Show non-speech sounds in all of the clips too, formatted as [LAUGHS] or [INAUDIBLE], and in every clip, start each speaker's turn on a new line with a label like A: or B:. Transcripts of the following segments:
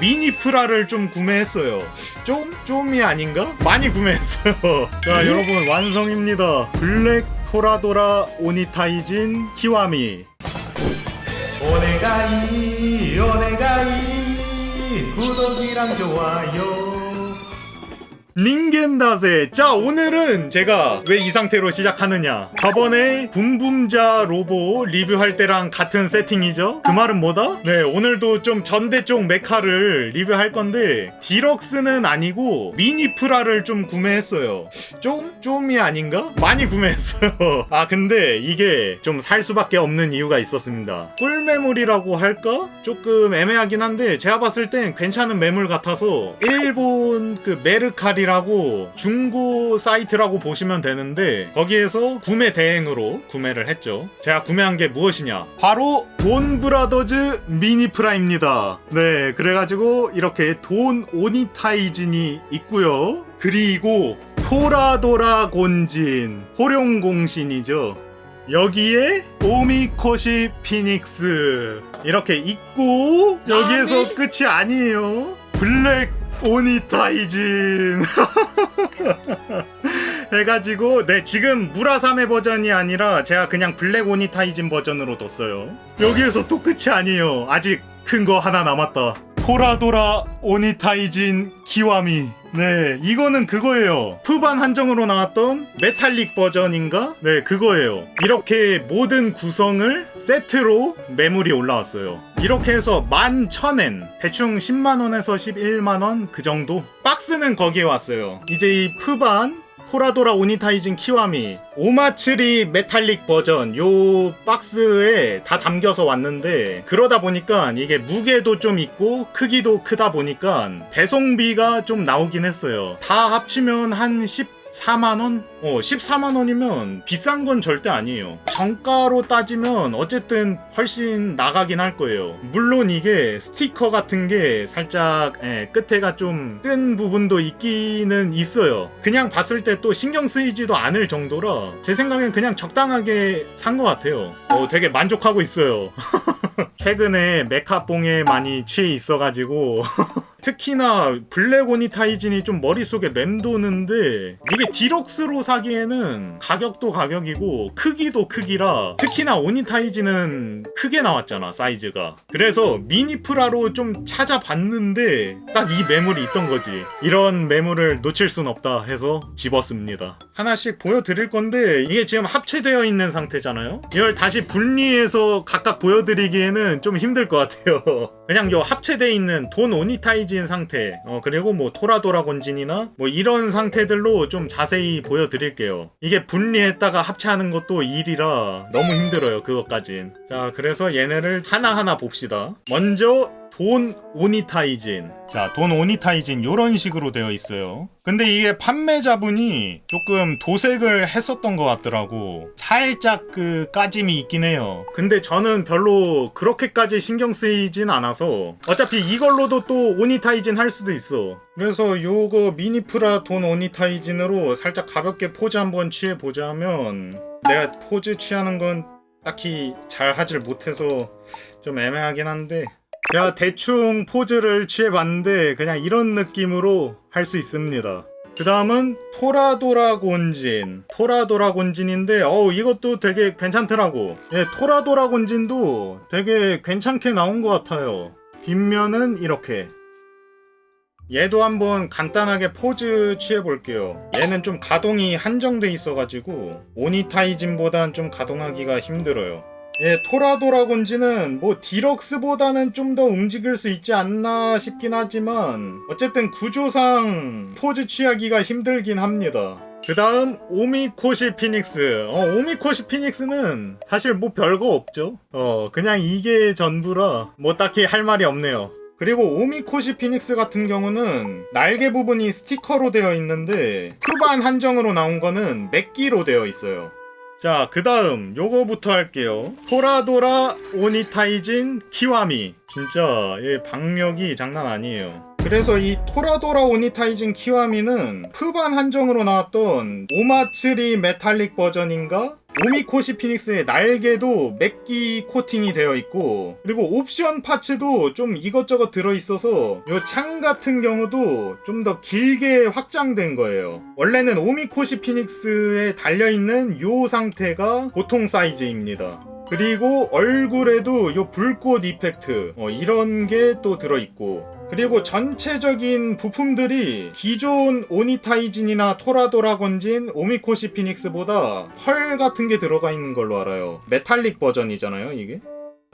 A: 미니 프라를 좀 구매했어요. 좀? 좀이 아닌가? 많이 구매했어요. [LAUGHS] 자, 여러분 완성입니다. 블랙 토라도라 오니타이진 키와미. 오네가이 오네가이 구독이랑 좋아요. 닌겐다세. 자, 오늘은 제가 왜 이 상태로 시작하느냐. 저번에 붐붐자 로보 리뷰할 때랑 같은 세팅이죠. 그 말은 뭐다? 네, 오늘도 좀 전대 쪽 메카를 리뷰할 건데, 디럭스는 아니고 미니 프라를 좀 구매했어요. 좀? 좀이 아닌가? 많이 구매했어요. [LAUGHS] 아, 근데 이게 좀 살 수밖에 없는 이유가 있었습니다. 꿀매물이라고 할까? 조금 애매하긴 한데, 제가 봤을 땐 괜찮은 매물 같아서, 일본 그 메르카리 라고 중고 사이트라고 보시면 되는데, 거기에서 구매 대행으로 구매를 했죠. 제가 구매한 게 무엇이냐? 바로 돈 브라더즈 미니 프라입니다. 네, 그래가지고 이렇게 돈 오니타이진이 있고요. 그리고 토라도라 곤진 호룡공신이죠. 여기에 오미코시 피닉스 이렇게 있고 여기에서. 끝이 아니에요. 블랙 오니타이진 [LAUGHS] 해가지고 네 지금 무라사메 버전이 아니라 제가 그냥 블랙 오니타이진 버전으로 뒀어요. 여기에서 또 끝이 아니에요. 아직 큰 거 하나 남았다. 토라도라 오니타이진 키와미. 네, 이거는 그거예요. 푸반 한정으로 나왔던 메탈릭 버전인가? 네, 그거예요. 이렇게 모든 구성을 세트로 매물이 올라왔어요. 이렇게 해서 11,000엔, 대충 10만원에서 11만원 그 정도? 박스는 거기에 왔어요. 이제 이 푸반 토라도라 오니타이진 키와미 오마츠리 메탈릭 버전 요 박스에 다 담겨서 왔는데 그러다 보니까 이게 무게도 좀 있고 크기도 크다 보니까 배송비가 좀 나오긴 했어요. 다 합치면 한 14만원? 어 14만원이면 비싼 건 절대 아니에요. 정가로 따지면 어쨌든 훨씬 나가긴 할 거예요. 물론 이게 스티커 같은 게 살짝 예, 끝에가 좀 뜬 부분도 있기는 있어요. 그냥 봤을 때 또 신경 쓰이지도 않을 정도라 제 생각엔 그냥 적당하게 산 것 같아요. 어 되게 만족하고 있어요. [LAUGHS] 최근에 메카뽕에 많이 취해 있어가지고 [LAUGHS] 특히나 블랙 오니 타이진이 좀 머릿속에 맴도는데 이게 디럭스로 사기에는 가격도 가격이고 크기도 크기라 특히나 오니 타이진은 크게 나왔잖아 사이즈가. 그래서 미니 프라로 좀 찾아봤는데 딱 이 매물이 있던 거지. 이런 매물을 놓칠 순 없다 해서 집었습니다 하나씩 보여드릴 건데 이게 지금 합체되어 있는 상태잖아요. 이걸 다시 분리해서 각각 보여드리기에는 좀 힘들 것 같아요. [LAUGHS] 그냥 요 합체돼 있는 돈 오니타이진 상태 어 그리고 뭐 토라도라 곤진이나 뭐 이런 상태들로 좀 자세히 보여드릴게요. 이게 분리했다가 합체하는 것도 일이라 너무 힘들어요 그것까진. 자 그래서 얘네를 하나하나 봅시다. 먼저 돈 오니타이진. 자 돈 오니타이진 요런 식으로 되어 있어요. 근데 이게 판매자분이 조금 도색을 했었던 것 같더라고. 살짝 그 까짐이 있긴 해요. 근데 저는 별로 그렇게까지 신경 쓰이진 않아서 어차피 이걸로도 또 오니타이진 할 수도 있어. 그래서 요거 미니프라 돈 오니타이진으로 살짝 가볍게 포즈 한번 취해보자면 내가 포즈 취하는 건 딱히 잘 하질 못해서 좀 애매하긴 한데 제가 대충 포즈를 취해봤는데 그냥 이런 느낌으로 할 수 있습니다. 그 다음은 토라도라 곤진. 토라도라 곤진인데, 어우, 이것도 되게 괜찮더라고. 예, 토라도라 곤진도 되게 괜찮게 나온 것 같아요. 뒷면은 이렇게. 얘도 한번 간단하게 포즈 취해볼게요. 얘는 좀 가동이 한정돼 있어가지고, 오니타이진보단 좀 가동하기가 힘들어요. 예, 토라도라곤지는 뭐 디럭스보다는 좀 더 움직일 수 있지 않나 싶긴 하지만 어쨌든 구조상 포즈 취하기가 힘들긴 합니다. 그 다음 오미코시 피닉스. 어, 오미코시 피닉스는 사실 뭐 별거 없죠. 어, 그냥 이게 전부라 뭐 딱히 할 말이 없네요. 그리고 오미코시 피닉스 같은 경우는 날개 부분이 스티커로 되어 있는데 푸반 한정으로 나온 거는 맥기로 되어 있어요. 자, 그 다음, 요거부터 할게요. 토라도라 오니타이진 키와미. 진짜, 얘 박력이 장난 아니에요. 그래서 이 토라도라 오니타이진 키와미는 푸반 한정으로 나왔던 오마츠리 메탈릭 버전인가? 오미코시 피닉스의 날개도 맥기 코팅이 되어 있고 그리고 옵션 파츠도 좀 이것저것 들어있어서 요창 같은 경우도 좀 더 길게 확장된 거예요. 원래는 오미코시 피닉스에 달려있는 요 상태가 보통 사이즈입니다 그리고 얼굴에도 요 불꽃 이펙트 어, 이런 게 또 들어있고 그리고 전체적인 부품들이 기존 오니타이진이나 토라도라 건진 오미코시 피닉스보다 펄 같은 게 들어가 있는 걸로 알아요. 메탈릭 버전이잖아요 이게.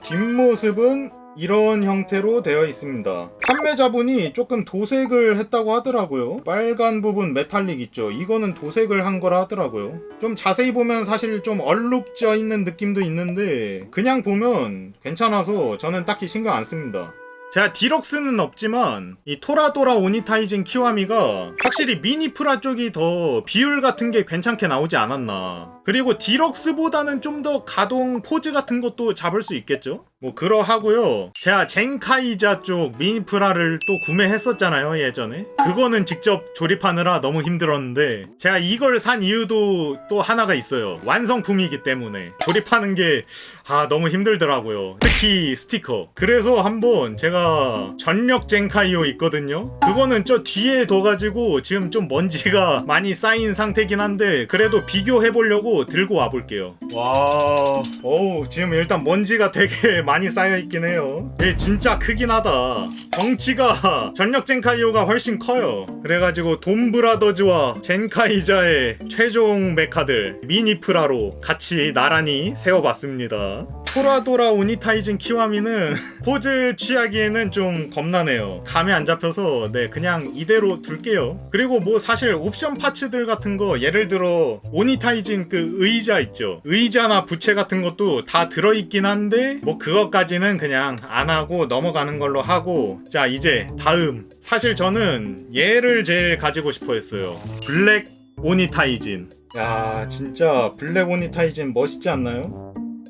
A: 뒷모습은 이런 형태로 되어 있습니다. 판매자분이 조금 도색을 했다고 하더라고요. 빨간 부분 메탈릭 있죠. 이거는 도색을 한 거라 하더라고요. 좀 자세히 보면 사실 좀 얼룩져 있는 느낌도 있는데 그냥 보면 괜찮아서 저는 딱히 신경 안 씁니다. 제가 디럭스는 없지만 이 토라도라 오니타이진 키와미가 확실히 미니프라 쪽이 더 비율 같은 게 괜찮게 나오지 않았나. 그리고 디럭스보다는 좀 더 가동 포즈 같은 것도 잡을 수 있겠죠? 뭐 그러하고요. 제가 젠카이자 쪽 미니프라를 또 구매했었잖아요 예전에. 그거는 직접 조립하느라 너무 힘들었는데 제가 이걸 산 이유도 또 하나가 있어요. 완성품이기 때문에 조립하는 게 아 너무 힘들더라고요. 특히 스티커. 그래서 한번 제가 전력 젠카이오 있거든요. 그거는 저 뒤에 둬 가지고 지금 좀 먼지가 많이 쌓인 상태긴 한데 그래도 비교해 보려고 들고 와 볼게요. 와, 어우 지금 일단 먼지가 되게 [LAUGHS] 많이 쌓여 있긴 해요. 얘 진짜 크긴 하다. 덩치가 [LAUGHS] 전력 젠카이오가 훨씬 커요. 그래가지고 돈브라더즈와 젠카이자의 최종 메카들 미니프라로 같이 나란히 세워봤습니다. 토라도라 오니타이진 키와미는 [LAUGHS] 포즈 취하기에는 좀 겁나네요. 감이 안 잡혀서 네 그냥 이대로 둘게요. 그리고 뭐 사실 옵션 파츠들 같은 거 예를 들어 오니타이진 그 의자 있죠. 의자나 부채 같은 것도 다 들어있긴 한데 뭐 그것까지는 그냥 안 하고 넘어가는 걸로 하고 자 이제 다음 사실 저는 얘를 제일 가지고 싶어 했어요. 블랙 오니타이진. 야 진짜 블랙 오니타이진 멋있지 않나요?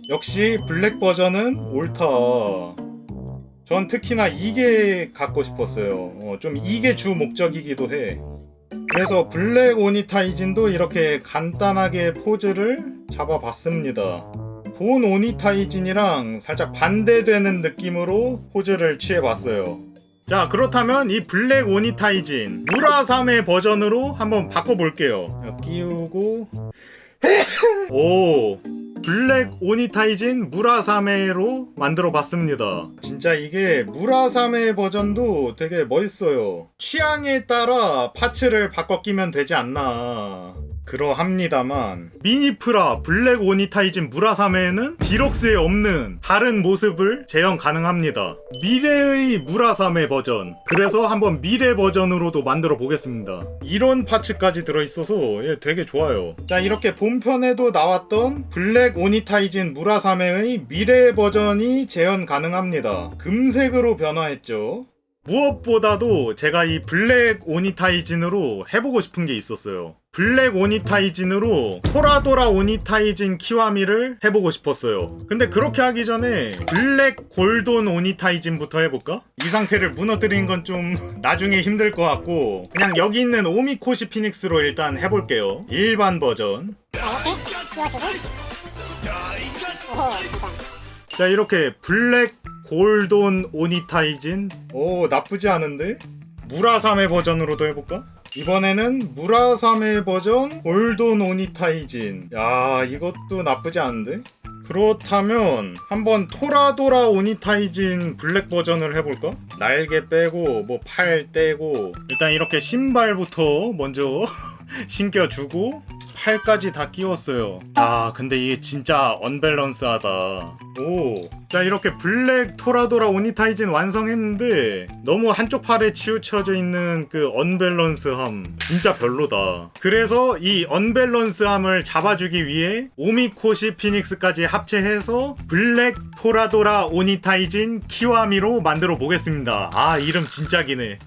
A: 역시 블랙 버전은 옳다. 전 특히나 이게 갖고 싶었어요. 어, 좀 이게 주 목적이기도 해. 그래서 블랙 오니타이진도 이렇게 간단하게 포즈를 잡아봤습니다. 본 오니타이진이랑 살짝 반대되는 느낌으로 포즈를 취해봤어요. 자 그렇다면 이 블랙 오니타이진 무라삼의 버전으로 한번 바꿔볼게요. 끼우고 [LAUGHS] 오 블랙 오니타이진 무라사메로 만들어 봤습니다. 진짜 이게 무라사메 버전도 되게 멋있어요. 취향에 따라 파츠를 바꿔 끼면 되지 않나. 그러합니다만 미니프라 블랙 오니타이진 무라사메는 디럭스에 없는 다른 모습을 재현 가능합니다. 미래의 무라사메 버전. 그래서 한번 미래 버전으로도 만들어 보겠습니다. 이런 파츠까지 들어있어서 예, 되게 좋아요. 자 이렇게 본편에도 나왔던 블랙 오니타이진 무라사메의 미래 버전이 재현 가능합니다. 금색으로 변화했죠. 무엇보다도 제가 이 블랙 오니타이진으로 해보고 싶은 게 있었어요. 블랙 오니타이진으로 토라도라 오니타이진 키와미를 해보고 싶었어요. 근데 그렇게 하기 전에 블랙 골돈 오니타이진부터 해볼까? 이 상태를 무너뜨리는 건좀 나중에 힘들 것 같고 그냥 여기 있는 오미코시 피닉스로 일단 해볼게요. 일반 버전.
B: 잠깐
A: 자 이렇게 블랙 골돈 오니타이진? 오 나쁘지 않은데? 무라사메 버전으로도 해볼까? 이번에는 무라사메 버전 골돈 오니타이진. 야 이것도 나쁘지 않은데? 그렇다면 한번 토라도라 오니타이진 블랙 버전을 해볼까? 날개 빼고 뭐 팔 떼고. 일단 이렇게 신발부터 먼저 [LAUGHS] 신겨주고 팔까지 다 끼웠어요. 아, 근데 이게 진짜 언밸런스하다. 오. 자, 이렇게 블랙 토라도라 오니타이진 완성했는데 너무 한쪽 팔에 치우쳐져 있는 그 언밸런스함 진짜 별로다. 그래서 이 언밸런스함을 잡아주기 위해 오미코시 피닉스까지 합체해서 블랙 토라도라 오니타이진 키와미로 만들어 보겠습니다. 아, 이름 진짜 기네.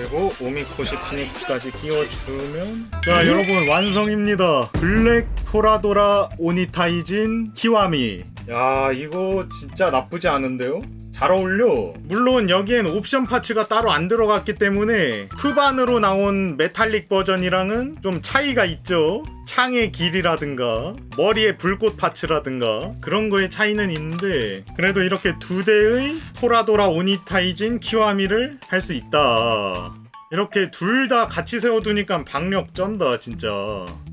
A: 그리고 오미코시 피닉스까지 끼워주면 자 여러분 완성입니다 블랙 토라도라 오니타이진 키와미 야 이거 진짜 나쁘지 않은데요? 잘 어울려. 물론 여기엔 옵션 파츠가 따로 안 들어갔기 때문에 푸반으로 나온 메탈릭 버전이랑은 좀 차이가 있죠. 창의 길이라든가 머리에 불꽃 파츠라든가 그런 거에 차이는 있는데 그래도 이렇게 두 대의 토라도라 오니타이진 키와미를 할 수 있다. 이렇게 둘 다 같이 세워두니까 박력 쩐다 진짜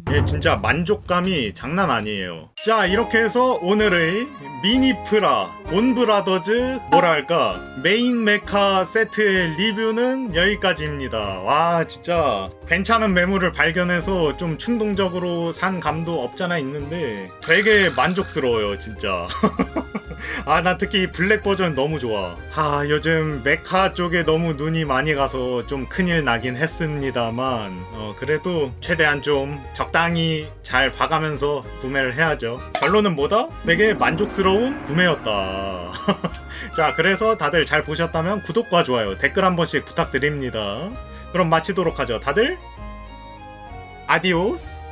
A: 얘 진짜 만족감이 장난 아니에요. 자 이렇게 해서 오늘의 미니프라 온브라더즈 뭐랄까? 메인 메카 세트의 리뷰는 여기까지입니다. 와 진짜 괜찮은 매물을 발견해서 좀 충동적으로 산 감도 없잖아 있는데 되게 만족스러워요 진짜 [LAUGHS] 아, 나 특히 블랙 버전 너무 좋아. 아, 요즘 메카 쪽에 너무 눈이 많이 가서 좀 큰일 나긴 했습니다만, 어, 그래도 최대한 좀 적당히 잘 봐가면서 구매를 해야죠. 결론은 뭐다? 되게 만족스러운 구매였다. [LAUGHS] 자, 그래서 다들 잘 보셨다면 구독과 좋아요, 댓글 한 번씩 부탁드립니다. 그럼 마치도록 하죠. 다들, 아디오스!